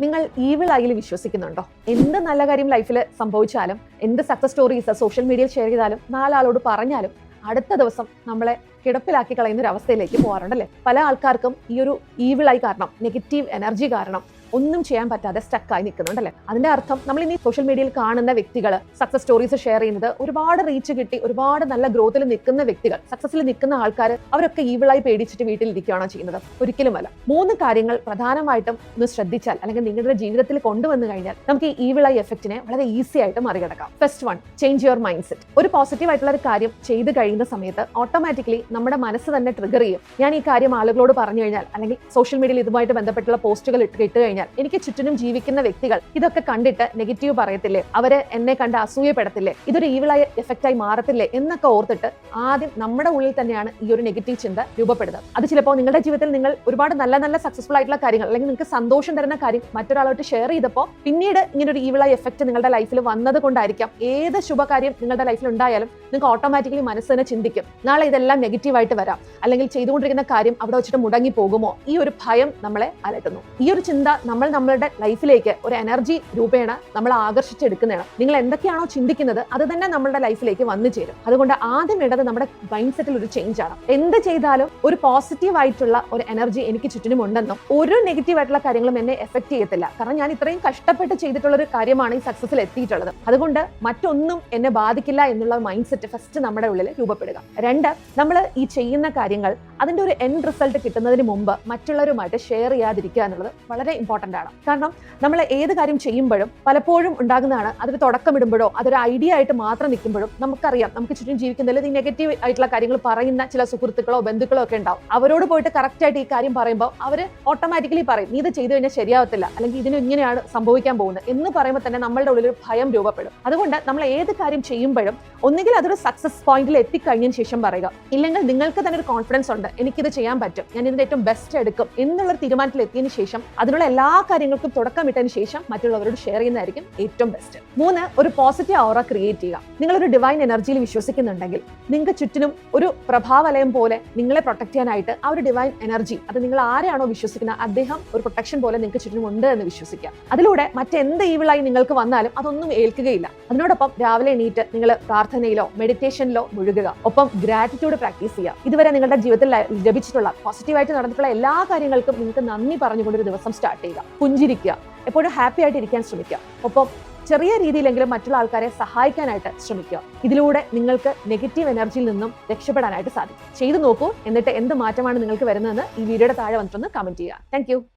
നിങ്ങൾ ഈവിൾ ആയിൽ വിശ്വസിക്കുന്നുണ്ടോ? എന്ത് നല്ല കാര്യം ലൈഫിൽ സംഭവിച്ചാലും എന്ത് സക്സസ് സ്റ്റോറീസ് സോഷ്യൽ മീഡിയയിൽ ഷെയർ ചെയ്താലും നാലാളോട് പറഞ്ഞാലും അടുത്ത ദിവസം നമ്മളെ കിടപ്പിലാക്കി കളയുന്ന ഒരു അവസ്ഥയിലേക്ക് പോകാറുണ്ടല്ലേ? പല ആൾക്കാർക്കും ഈ ഒരു ഈവിളായി കാരണം നെഗറ്റീവ് എനർജി കാരണം ഒന്നും ചെയ്യാൻ പറ്റാതെ സ്റ്റക്കായി നിൽക്കുന്നുണ്ടല്ലേ? അതിന്റെ അർത്ഥം നമ്മൾ ഇനി സോഷ്യൽ മീഡിയയിൽ കാണുന്ന വ്യക്തികൾ സക്സസ് സ്റ്റോറീസ് ഷെയർ ചെയ്യുന്നത് ഒരുപാട് റീച്ച് കിട്ടി ഒരുപാട് നല്ല ഗ്രോത്തിൽ നിൽക്കുന്ന വ്യക്തികൾ സക്സസിൽ നിൽക്കുന്ന ആൾക്കാർ അവരൊക്കെ ഈവിളായി പേടിച്ചിട്ട് വീട്ടിൽ ഇരിക്കുകയാണോ ചെയ്യുന്നത് ഒരിക്കലുമല്ല മൂന്ന് കാര്യങ്ങൾ പ്രധാനമായിട്ടും ഒന്ന് ശ്രദ്ധിച്ചാൽ അല്ലെങ്കിൽ നിങ്ങളുടെ ജീവിതത്തിൽ കൊണ്ടുവന്നു കഴിഞ്ഞാൽ നമുക്ക് ഈ ഈവിളായി എഫക്റ്റിനെ വളരെ ഈസി ആയിട്ട് മറികടക്കാം. First one change your mindset ഒരു പോസിറ്റീവ് ആയിട്ടുള്ള ഒരു കാര്യം ചെയ്ത് കഴിയുന്ന സമയത്ത് ഓട്ടോമാറ്റിക്കലി നമ്മുടെ മനസ്സ് തന്നെ ട്രിഗർ ചെയ്യും. ഞാൻ ഈ കാര്യം ആളുകളോട് പറഞ്ഞു കഴിഞ്ഞാൽ അല്ലെങ്കിൽ സോഷ്യൽ മീഡിയയിൽ ഇതുമായിട്ട് ബന്ധപ്പെട്ടുള്ള പോസ്റ്റുകൾ ഇട്ട് ഇട്ട് കഴിഞ്ഞാൽ എനിക്ക് ചുറ്റിനും ജീവിക്കുന്ന വ്യക്തികൾ ഇതൊക്കെ കണ്ടിട്ട് നെഗറ്റീവ് പറയത്തില്ലേ? അവർ എന്നെ കണ്ട് അസൂയപ്പെടത്തില്ലേ? ഇതൊരു ഈവിളായ എഫക്റ്റായി മാറത്തില്ലേ? എന്നൊക്കെ ഓർത്തിട്ട് ആദ്യം നമ്മുടെ ഉള്ളിൽ തന്നെയാണ് ഈ ഒരു നെഗറ്റീവ് ചിന്ത രൂപപ്പെടുന്നത്. അത് ചിലപ്പോൾ നിങ്ങളുടെ ജീവിതത്തിൽ നിങ്ങൾ ഒരുപാട് നല്ല നല്ല സക്സസ്ഫുൾ ആയിട്ടുള്ള കാര്യങ്ങൾ അല്ലെങ്കിൽ നിങ്ങൾക്ക് സന്തോഷം തരുന്ന കാര്യം മറ്റൊരാളോട്ട് ഷെയർ ചെയ്തപ്പോൾ പിന്നീട് ഇങ്ങനെ ഒരു ഈവിളായ എഫക്റ്റ് നിങ്ങളുടെ ലൈഫിൽ വന്നത് കൊണ്ടായിരിക്കാം. ഏത് ശുഭകാര്യം നിങ്ങളുടെ ലൈഫിൽ ഉണ്ടായാലും നിങ്ങൾക്ക് ഓട്ടോമാറ്റിക്കലി മനസ്സ് തന്നെ ചിന്തിക്കും. നാളെ ഇതെല്ലാം നെഗറ്റീവ് ആയിട്ട് വരാം. അല്ലെങ്കിൽ ചെയ്തുകൊണ്ടിരിക്കുന്ന കാര്യം അവിടെ വെച്ചിട്ട് മുടങ്ങി പോകുമോ? ഈ ഒരു ഭയം നമ്മളെ അലട്ടുന്നു. ഈ ഒരു ചിന്ത നമ്മൾ നമ്മളുടെ ലൈഫിലേക്ക് ഒരു എനർജി രൂപേണ നമ്മൾ ആകർഷിച്ചെടുക്കുന്നതാണ്. നിങ്ങൾ എന്തൊക്കെയാണോ ചിന്തിക്കുന്നത് അത് തന്നെ നമ്മളുടെ ലൈഫിലേക്ക് വന്നു ചേരും. അതുകൊണ്ട് ആദ്യം വേണ്ടത് നമ്മുടെ മൈൻഡ് സെറ്റിൽ ഒരു ചേഞ്ച് ആണ്. എന്ത് ചെയ്താലും ഒരു പോസിറ്റീവ് ആയിട്ടുള്ള ഒരു എനർജി എനിക്ക് ചുറ്റിനും ഉണ്ടെന്നും ഒരു നെഗറ്റീവ് ആയിട്ടുള്ള കാര്യങ്ങളും എന്നെ എഫക്ട് ചെയ്യത്തില്ല. കാരണം ഞാൻ ഇത്രയും കഷ്ടപ്പെട്ട് ചെയ്തിട്ടുള്ള ഒരു കാര്യമാണ് ഈ സക്സസിൽ എത്തിയിട്ടുള്ളത്. അതുകൊണ്ട് മറ്റൊന്നും എന്നെ ബാധിക്കില്ല എന്നുള്ള മൈൻഡ് സെറ്റ് ഫസ്റ്റ് നമ്മുടെ ഉള്ളിൽ രൂപപ്പെടുക. രണ്ട് നമ്മൾ ഈ ചെയ്യുന്ന കാര്യങ്ങൾ അതിന്റെ ഒരു എൻഡ് റിസൾട്ട് കിട്ടുന്നതിന് മുമ്പ് മറ്റുള്ളവരുമായിട്ട് ഷെയർ ചെയ്യാതിരിക്കുക എന്നുള്ളത് വളരെ ഇമ്പോർട്ടന്റ് ആണ്. കാരണം നമ്മൾ ഏത് കാര്യം ചെയ്യുമ്പോഴും പലപ്പോഴും ഉണ്ടാകുന്നതാണ് അതൊരു തുടക്കമിടുമ്പോഴോ അതൊരു ഐഡിയ ആയിട്ട് മാത്രം നിൽക്കുമ്പോഴും നമുക്കറിയാം നമുക്ക് ചുറ്റും ജീവിക്കുന്നതിൽ ഈ നെഗറ്റീവ് ആയിട്ടുള്ള കാര്യങ്ങൾ പറയുന്ന ചില സുഹൃത്തുക്കളോ ബന്ധുക്കളോ ഒക്കെ ഉണ്ടാവും. അവരോട് പോയിട്ട് കറക്റ്റ് ആയിട്ട് ഈ കാര്യം പറയുമ്പോൾ അവർ ഓട്ടോമാറ്റിക്കലി പറയും നീ ഇത് ചെയ്തു കഴിഞ്ഞാൽ ശരിയാവത്തില്ല. അല്ലെങ്കിൽ ഇതിന് ഇങ്ങനെയാണ് സംഭവിക്കാൻ പോകുന്നത്. എന്ന് പറയുമ്പോൾ തന്നെ നമ്മളുടെ ഉള്ളിൽ ഒരു ഭയം രൂപപ്പെടും. അതുകൊണ്ട് നമ്മൾ ഏത് കാര്യം ചെയ്യുമ്പോഴും ഒന്നുകിൽ അതൊരു സക്സസ് പോയിന്റിൽ എത്തിക്കഴിഞ്ഞതിന് ശേഷം പറയുക ഇല്ലെങ്കിൽ നിങ്ങൾക്ക് തന്നെ ഒരു കോൺഫിഡൻസ് ഉണ്ട്. എനിക്കിത് ചെയ്യാൻ പറ്റും. ഞാൻ ഇതിന്റെ ഏറ്റവും ബെസ്റ്റ് എടുക്കും. എന്നുള്ള തീരുമാനത്തിൽ എത്തിയതിനു ശേഷം അതിനുള്ള എല്ലാ കാര്യങ്ങൾക്കും തുടക്കമിട്ടതിന് ശേഷം മറ്റുള്ളവരോട് ഷെയർ ചെയ്യുന്നതായിരിക്കും ഏറ്റവും ബെസ്റ്റ് മൂന്ന് ഒരു പോസിറ്റീവ് ഓറ ക്രിയേറ്റ് ചെയ്യുക. നിങ്ങളൊരു ഡിവൈൻ എനർജിയിൽ വിശ്വസിക്കുന്നുണ്ടെങ്കിൽ നിങ്ങൾക്ക് ചുറ്റിനും ഒരു പ്രഭാവലയം പോലെ നിങ്ങളെ പ്രൊട്ടക്ട് ചെയ്യാനായിട്ട് ആ ഒരു ഡിവൈൻ എനർജി അത് നിങ്ങൾ ആരെയാണോ വിശ്വസിക്കുന്നത് അദ്ദേഹം ഒരു പ്രൊട്ടക്ഷൻ പോലെ നിങ്ങൾക്ക് ചുറ്റിനും ഉണ്ട് എന്ന് വിശ്വസിക്കുക. അതിലൂടെ മറ്റെന്ത് ഈവിളായി നിങ്ങൾക്ക് വന്നാലും അതൊന്നും ഏൽക്കുകയില്ല. അതിനോടൊപ്പം രാവിലെ എണീറ്റ് നിങ്ങൾ പ്രാർത്ഥനയിലോ മെഡിറ്റേഷനിലോ മുഴുകുക. ഒപ്പം ഗ്രാറ്റിറ്റ്യൂഡ് പ്രാക്ടീസ് ചെയ്യുക. ഇതുവരെ നിങ്ങളുടെ ജീവിതത്തിൽ ലഭിച്ചിട്ടുള്ള പോസിറ്റീവായിട്ട് നടന്നിട്ടുള്ള എല്ലാ കാര്യങ്ങൾക്കും നിങ്ങൾക്ക് നന്ദി പറഞ്ഞുകൊണ്ട് ഒരു ദിവസം സ്റ്റാർട്ട് ചെയ്യുക പുഞ്ചിരിക്കുക എപ്പോഴും ഹാപ്പി ആയിട്ട് ഇരിക്കാൻ ശ്രമിക്കുക. ഒപ്പം ചെറിയ രീതിയിലെങ്കിലും മറ്റുള്ള ആൾക്കാരെ സഹായിക്കാനായിട്ട് ശ്രമിക്കുക. ഇതിലൂടെ നിങ്ങൾക്ക് നെഗറ്റീവ് എനർജിയിൽ നിന്നും രക്ഷപ്പെടാനായിട്ട് സാധിക്കും. ചെയ്തു നോക്കൂ എന്നിട്ട് എന്ത് മാറ്റമാണ് നിങ്ങൾക്ക് വരുന്നതെന്ന് ഈ വീഡിയോയുടെ താഴെ വന്നിട്ടൊന്ന് കമന്റ് ചെയ്യുക. താങ്ക്